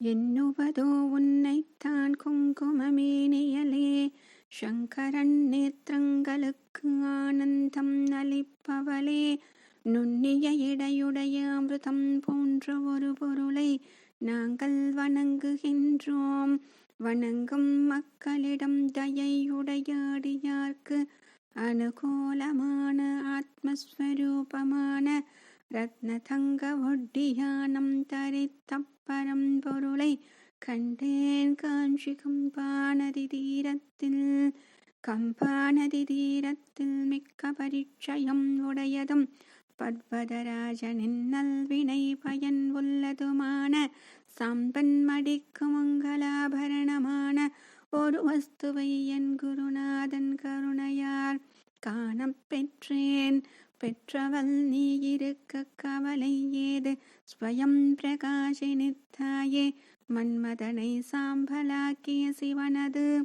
எண்ணுவதோ உன்னைத்தான் குங்குமமேனியலே. சங்கரன் நேத்திரங்களுக்கு ஆனந்தம் அளிப்பவளே. நுண்ணிய இடையுடைய அமிர்தம் போன்ற ஒரு பொருளை நாங்கள் வணங்குகின்றோம். வணங்கும் மக்களிடம் தயையுடைய அடியார்க்கு அனுகூலமான ஆத்மஸ்வரூபமான ரத்னதங்க ஒட்டியானம் தரித்த பொருளை கண்டேன் காஞ்சி கம்பாநதி தீரத்தில். கம்பாநதி தீரத்தில் மிக்க பரிச்சயம் உடையதும் பர்வதராஜனின் நல்வினை பயன் உள்ளதுமான சம்பன் மடிக்கு மங்களாபரணமான ஒரு வஸ்துவை என் குருநாதன் கருணையார் காணப் பெற்றேன். பெற்றவள் நீ இருக்க கவலை ஏது? ஸ்வயம் பிரகாசினித்தாயே மன்மதனை சாம்பலாக்கிய சிவனது.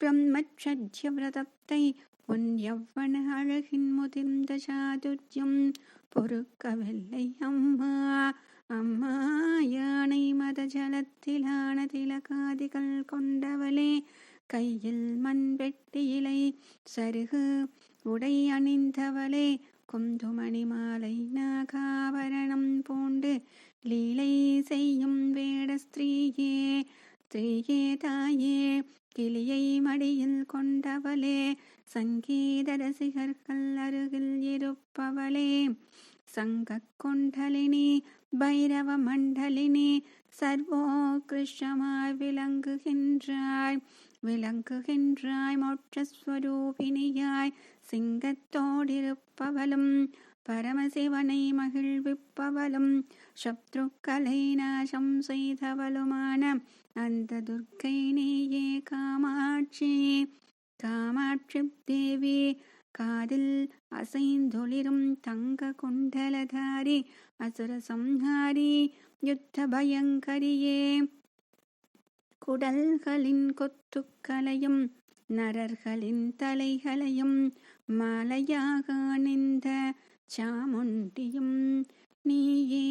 பிரம்மச்சரிய விரதத்தை உன் எவ்வன அழகின் முதிர்ந்த சாதுர்யம் பொறுக்கவில்லை அம்மா. அம்மா யானை மத ஜலத்திலான திலகாதிகள் கொண்டவளே கையில் மண் மண்வெட்டியிலை சருகு உடை அணிந்தவளே குந்துமணி மாலை நாகாபரணம் பூண்டு லீலை செய்யும் வேட ஸ்திரீயே ஸ்திரீயே தாயே கிளியை மடியில் கொண்டவளே சங்கீத ரசிகர்கள் அருகில் இருப்பவளே சங்க கொண்டலினி பைரவ மண்டலினி சர்வோகிருஷமாய் விளங்குகின்றாய். விளங்குகின்றாய் மோட்சஸ்வரூபினியாய் சிங்கத்தோடிருப்பவளும் பரமசிவனை மகிழ்விப்பவளும் சத்ருக்களை நாசம் செய்தவளுமான அந்த துர்க்கை நீயே காமாட்சி. காமாட்சி தேவி காதில் அசைந்தொளிரும் தங்க குண்டலதாரி அசுர சம்ஹாரி யுத்த பயங்கரியே. குடல்களின் கொத்துக்களையும் நரர்களின் தலைகளையும் மாலையாக அணிந்த சாமுண்டியும் நீயே.